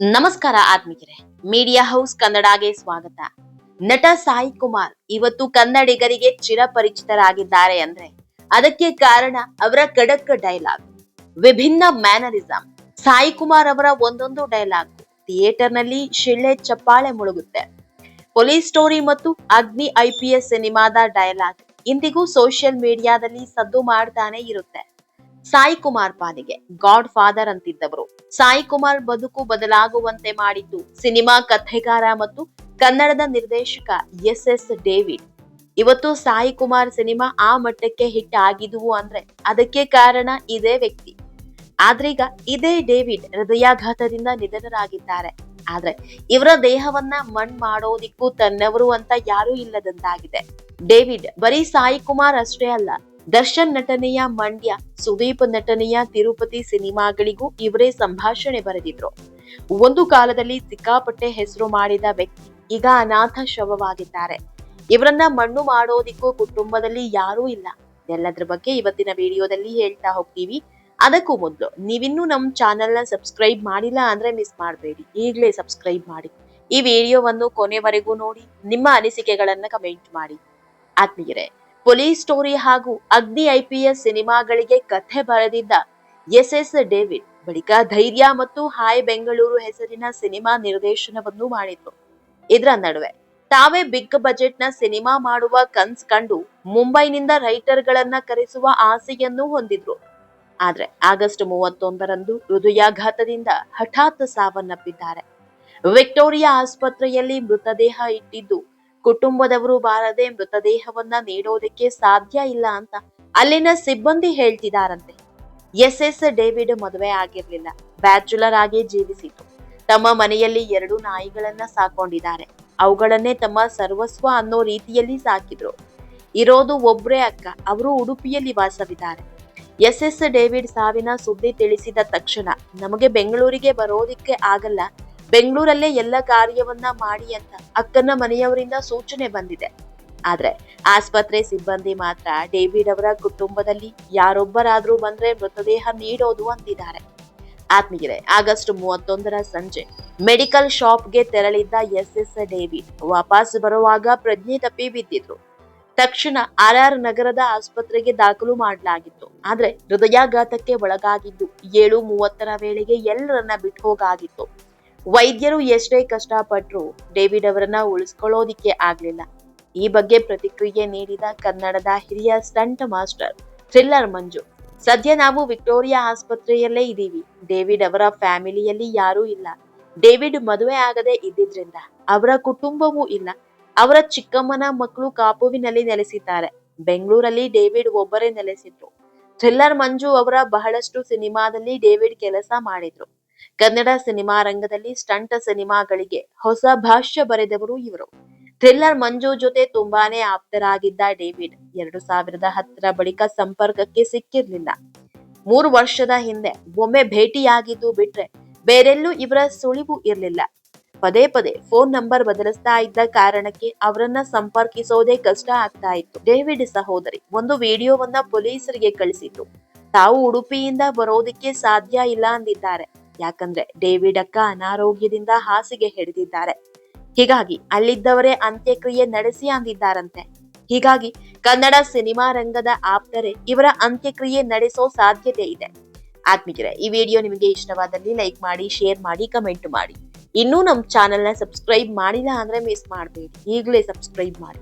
ನಮಸ್ಕಾರ ಆತ್ಮಿಕರೇ. Media house ಕನ್ನಡಗೆ ಸ್ವಾಗತ. ನಟ ಸಾಯಿ ಕುಮಾರ್ ಇವತ್ತು ಕನ್ನಡಿಗರಿಗೆ ಚಿರಪರಿಚಿತರಾಗಿದ್ದಾರೆ ಅಂದ್ರೆ ಅದಕ್ಕೆ ಕಾರಣ ಅವರ ಖಡಕ್ ಡೈಲಾಗ್ ವಿಭಿನ್ನ ಮ್ಯಾನರಿಸಂ ಸಾಯಿ ಕುಮಾರ್ ಅವರ ಒಂದೊಂದು ಡೈಲಾಗ್ ಥಿಯೇಟರ್ನಲ್ಲಿ ಶಿಳ್ಳೆ ಚಪ್ಪಾಳೆ ಮುಳುಗುತ್ತೆ. ಪೊಲೀಸ್ ಸ್ಟೋರಿ ಮತ್ತು ಅಗ್ನಿ ಐಪಿಎಸ್ ಸಿನಿಮಾದ ಡೈಲಾಗ್ ಇಂದಿಗೂ ಸೋಷಿಯಲ್ ಮೀಡಿಯಾದಲ್ಲಿ ಸದ್ದು ಮಾಡ್ತಾನೆ ಇರುತ್ತೆ. ಸಾಯಿ ಕುಮಾರ್ ಪಾಲಿಗೆ. ಗಾಡ್ ಫಾದರ್ ಅಂತಿದ್ದವರು. ಸಾಯಿ ಕುಮಾರ್ ಬದುಕು ಬದಲಾಗುವಂತೆ ಮಾಡಿದ್ದು ಸಿನಿಮಾ ಕಥೆಗಾರ ಮತ್ತು ಕನ್ನಡದ ನಿರ್ದೇಶಕ ಎಸ್ ಎಸ್ ಡೇವಿಡ್. ಇವತ್ತು ಸಾಯಿ ಕುಮಾರ್ ಸಿನಿಮಾ ಆ ಮಟ್ಟಕ್ಕೆ ಹಿಟ್ ಆಗಿದ್ವು ಅಂದ್ರೆ ಅದಕ್ಕೆ ಕಾರಣ ಇದೇ ವ್ಯಕ್ತಿ. ಆದ್ರೀಗ ಇದೇ ಡೇವಿಡ್ ಹೃದಯಾಘಾತದಿಂದ ನಿಧನರಾಗಿದ್ದಾರೆ. ಆದ್ರೆ ಇವರ ದೇಹವನ್ನ ಮಣ್ ಮಾಡೋದಿಕ್ಕೂ ತನ್ನವರು ಅಂತ ಯಾರೂ ಇಲ್ಲದಂತಾಗಿದೆ. ಡೇವಿಡ್ ಬರೀ ಸಾಯಿ ಕುಮಾರ್ ಅಷ್ಟೇ ಅಲ್ಲ ದರ್ಶನ್ ನಟನೆಯ ಮಂಡ್ಯ, ಸುದೀಪ್ ನಟನೆಯ ತಿರುಪತಿ ಸಿನಿಮಾಗಳಿಗೂ ಇವರೇ ಸಂಭಾಷಣೆ ಬರೆದಿದ್ರು. ಒಂದು ಕಾಲದಲ್ಲಿ ಸಿಕ್ಕಾಪಟ್ಟೆ ಹೆಸರು ಮಾಡಿದ ವ್ಯಕ್ತಿ ಈಗ ಅನಾಥ ಶವವಾಗಿದ್ದಾರೆ. ಇವರನ್ನ ಮಣ್ಣು ಮಾಡೋದಿಕ್ಕೂ ಕುಟುಂಬದಲ್ಲಿ ಯಾರೂ ಇಲ್ಲ. ಎಲ್ಲದ್ರ ಬಗ್ಗೆ ಇವತ್ತಿನ ವಿಡಿಯೋದಲ್ಲಿ ಹೇಳ್ತಾ ಹೋಗ್ತೀವಿ. ಅದಕ್ಕೂ ಮೊದಲು, ನೀವಿನ್ನೂ ನಮ್ಮ ಚಾನೆಲ್ನ ಸಬ್ಸ್ಕ್ರೈಬ್ ಮಾಡಿಲ್ಲ ಅಂದ್ರೆ ಮಿಸ್ ಮಾಡಬೇಡಿ. ಈಗಲೇ ಸಬ್ಸ್ಕ್ರೈಬ್ ಮಾಡಿ. ಈ ವಿಡಿಯೋವನ್ನು ಕೊನೆವರೆಗೂ ನೋಡಿ, ನಿಮ್ಮ ಅನಿಸಿಕೆಗಳನ್ನ ಕಮೆಂಟ್ ಮಾಡಿ. ಆತ್ಮೀಯರೇ ಪೊಲೀಸ್ ಸ್ಟೋರಿ ಹಾಗೂ ಅಗ್ನಿ ಐಪಿಎಸ್ ಸಿನಿಮಾಗಳಿಗೆ ಕಥೆ ಬರೆದಿದ್ದ ಎಸ್ ಎಸ್ ಡೇವಿಡ್. ಬಳಿಕ ಧೈರ್ಯ ಮತ್ತು ಹಾಯ್ ಬೆಂಗಳೂರು ಹೆಸರಿನ ಸಿನಿಮಾ ನಿರ್ದೇಶನವನ್ನು ಮಾಡಿದ್ರು. ಇದರ ನಡುವೆ ತಾವೇ ಬಿಗ್ ಬಜೆಟ್ನ ಸಿನಿಮಾ ಮಾಡುವ ಕನ್ಸ್ ಕಂಡು ಮುಂಬೈನಿಂದ ರೈಟರ್ ಗಳನ್ನ ಕರೆಸುವ ಆಸೆಯನ್ನು ಹೊಂದಿದ್ರು. ಆದ್ರೆ ಆಗಸ್ಟ್ ಮೂವತ್ತೊಂದರಂದು ಹೃದಯಾಘಾತದಿಂದ ಹಠಾತ್ ಸಾವನ್ನಪ್ಪಿದ್ದಾರೆ. ವಿಕ್ಟೋರಿಯಾ ಆಸ್ಪತ್ರೆಯಲ್ಲಿ ಮೃತದೇಹ ಇಟ್ಟಿದ್ದು ಕುಟುಂಬದವರು ಬಾರದೆ ಮೃತದೇಹವನ್ನ ನೀಡೋದಕ್ಕೆ ಸಾಧ್ಯ ಇಲ್ಲ ಅಂತ ಅಲ್ಲಿನ ಸಿಬ್ಬಂದಿ ಹೇಳ್ತಿದಾರಂತೆ. ಎಸ್ ಎಸ್ ಡೇವಿಡ್ ಮದುವೆ ಆಗಿರ್ಲಿಲ್ಲ. ಬ್ಯಾಚುಲರ್ ಆಗಿ ಜೀವಿಸಿತು. ತಮ್ಮ ಮನೆಯಲ್ಲಿ ಎರಡು ನಾಯಿಗಳನ್ನ ಸಾಕೊಂಡಿದ್ದಾರೆ. ಅವುಗಳನ್ನೇ ತಮ್ಮ ಸರ್ವಸ್ವ ಅನ್ನೋ ರೀತಿಯಲ್ಲಿ ಸಾಕಿದ್ರು. ಇರೋದು ಒಬ್ರೇ ಅಕ್ಕ. ಅವರು ಉಡುಪಿಯಲ್ಲಿ ವಾಸವಿದ್ದಾರೆ. ಎಸ್ ಎಸ್ ಡೇವಿಡ್ ಸಾವಿನ ಸುದ್ದಿ ತಿಳಿಸಿದ ತಕ್ಷಣ ನಮಗೆ ಬೆಂಗಳೂರಿಗೆ ಬರೋದಿಕ್ಕೆ ಆಗಲ್ಲ. ಬೆಂಗಳೂರಲ್ಲೇ ಎಲ್ಲ ಕಾರ್ಯವನ್ನ ಮಾಡಿ ಅಂತ ಅಕ್ಕನ ಮನೆಯವರಿಂದ ಸೂಚನೆ ಬಂದಿದೆ. ಆದ್ರೆ ಆಸ್ಪತ್ರೆ ಸಿಬ್ಬಂದಿ ಮಾತ್ರ ಡೇವಿಡ್ ಅವರ ಕುಟುಂಬದಲ್ಲಿ ಯಾರೊಬ್ಬರಾದ್ರೂ ಬಂದ್ರೆ ಮೃತದೇಹ ನೀಡೋದು ಅಂತಿದ್ದಾರೆ ಆತ್ಮೀಯರೇ, ಆಗಸ್ಟ್ ಮೂವತ್ತೊಂದರ ಸಂಜೆ ಮೆಡಿಕಲ್ ಶಾಪ್ಗೆ ತೆರಳಿದ್ದ ಎಸ್ ಎಸ್ ಡೇವಿಡ್ ವಾಪಸ್ ಬರುವಾಗ ಪ್ರಜ್ಞೆ ತಪ್ಪಿ ಬಿದ್ದಿದ್ರು. ತಕ್ಷಣ ಆರ್ ಆರ್ ನಗರದ ಆಸ್ಪತ್ರೆಗೆ ದಾಖಲು ಮಾಡಲಾಗಿತ್ತು. ಆದ್ರೆ ಹೃದಯಾಘಾತಕ್ಕೆ ಒಳಗಾಗಿದ್ದು ಏಳು ಮೂವತ್ತರ ವೇಳೆಗೆ ಎಲ್ಲರನ್ನ ಬಿಟ್ಟು ಹೋಗಾಗಿತ್ತು. ವೈದ್ಯರು ಎಷ್ಟೇ ಕಷ್ಟಪಟ್ರು ಡೇವಿಡ್ ಅವರನ್ನ ಉಳಿಸ್ಕೊಳ್ಳೋದಿಕ್ಕೆ ಆಗ್ಲಿಲ್ಲ. ಈ ಬಗ್ಗೆ ಪ್ರತಿಕ್ರಿಯೆ ನೀಡಿದ ಕನ್ನಡದ ಹಿರಿಯ ಸ್ಟಂಟ್ ಮಾಸ್ಟರ್ ಥ್ರಿಲ್ಲರ್ ಮಂಜು. ಸದ್ಯ ನಾವು ವಿಕ್ಟೋರಿಯಾ ಆಸ್ಪತ್ರೆಯಲ್ಲೇ ಇದ್ದೀವಿ. ಡೇವಿಡ್ ಅವರ ಫ್ಯಾಮಿಲಿಯಲ್ಲಿ ಯಾರೂ ಇಲ್ಲ. ಡೇವಿಡ್ ಮದುವೆ ಆಗದೆ ಇದ್ದಿದ್ರಿಂದ ಅವರ ಕುಟುಂಬವೂ ಇಲ್ಲ. ಅವರ ಚಿಕ್ಕಮ್ಮನ ಮಕ್ಕಳು ಕಾಪುವಿನಲ್ಲಿ ನೆಲೆಸಿದ್ದಾರೆ. ಬೆಂಗಳೂರಲ್ಲಿ ಡೇವಿಡ್ ಒಬ್ಬರೇ ನೆಲೆಸಿದ್ರು. ಥ್ರಿಲ್ಲರ್ ಮಂಜು ಅವರ ಬಹಳಷ್ಟು ಸಿನಿಮಾದಲ್ಲಿ ಡೇವಿಡ್ ಕೆಲಸ ಮಾಡಿದ್ರು. ಕನ್ನಡ ಸಿನಿಮಾ ರಂಗದಲ್ಲಿ ಸ್ಟಂಟ್ ಸಿನಿಮಾಗಳಿಗೆ ಹೊಸ ಭಾಷ್ಯ ಬರೆದವರು ಇವರು. ಥ್ರಿಲ್ಲರ್ ಮಂಜು ಜೊತೆ ತುಂಬಾನೇ ಆಪ್ತರಾಗಿದ್ದ ಡೇವಿಡ್ ಎರಡು ಸಾವಿರದ ಹತ್ತರ ಬಳಿಕ ಸಂಪರ್ಕಕ್ಕೆ ಸಿಕ್ಕಿರ್ಲಿಲ್ಲ. ಮೂರು ವರ್ಷದ ಹಿಂದೆ ಒಮ್ಮೆ ಭೇಟಿಯಾಗಿದ್ದು ಬಿಟ್ರೆ ಬೇರೆಲ್ಲೂ ಇವರ ಸುಳಿವು ಇರಲಿಲ್ಲ. ಪದೇ ಪದೇ ಫೋನ್ ನಂಬರ್ ಬದಲಿಸ್ತಾ ಇದ್ದ ಕಾರಣಕ್ಕೆ ಅವರನ್ನ ಸಂಪರ್ಕಿಸೋದೇ ಕಷ್ಟ ಆಗ್ತಾ ಇತ್ತು. ಡೇವಿಡ್ ಸಹೋದರಿ ಒಂದು ವಿಡಿಯೋವನ್ನ ಪೊಲೀಸರಿಗೆ ಕಳಿಸಿದ್ರು ತಾವು ಉಡುಪಿಯಿಂದ ಬರೋದಿಕ್ಕೆ ಸಾಧ್ಯ ಇಲ್ಲ ಅಂದಿದ್ದಾರೆ. ಯಾಕಂದ್ರೆ ಡೇವಿಡ್ ಅಕ್ಕ ಅನಾರೋಗ್ಯದಿಂದ ಹಾಸಿಗೆ ಹಿಡಿದಿದ್ದಾರೆ. ಹೀಗಾಗಿ ಅಲ್ಲಿದ್ದವರೇ ಅಂತ್ಯಕ್ರಿಯೆ ನಡೆಸಿ ಅಂದಿದ್ದಾರಂತೆ. ಹೀಗಾಗಿ ಕನ್ನಡ ಸಿನಿಮಾ ರಂಗದ ಆಪ್ತರೆ ಇವರ ಅಂತ್ಯಕ್ರಿಯೆ ನಡೆಸೋ ಸಾಧ್ಯತೆ ಇದೆ. ಆತ್ಮೀಯರೇ, ಈ ವಿಡಿಯೋ ನಿಮಗೆ ಇಷ್ಟವಾದಲ್ಲಿ ಲೈಕ್ ಮಾಡಿ, ಶೇರ್ ಮಾಡಿ, ಕಮೆಂಟ್ ಮಾಡಿ. ಇನ್ನೂ ನಮ್ಮ ಚಾನೆಲ್ನ ಸಬ್ಸ್ಕ್ರೈಬ್ ಮಾಡಿಲ್ಲ ಅಂದ್ರೆ ಮಿಸ್ ಮಾಡಬೇಡಿ. ಈಗಲೇ ಸಬ್ಸ್ಕ್ರೈಬ್ ಮಾಡಿ.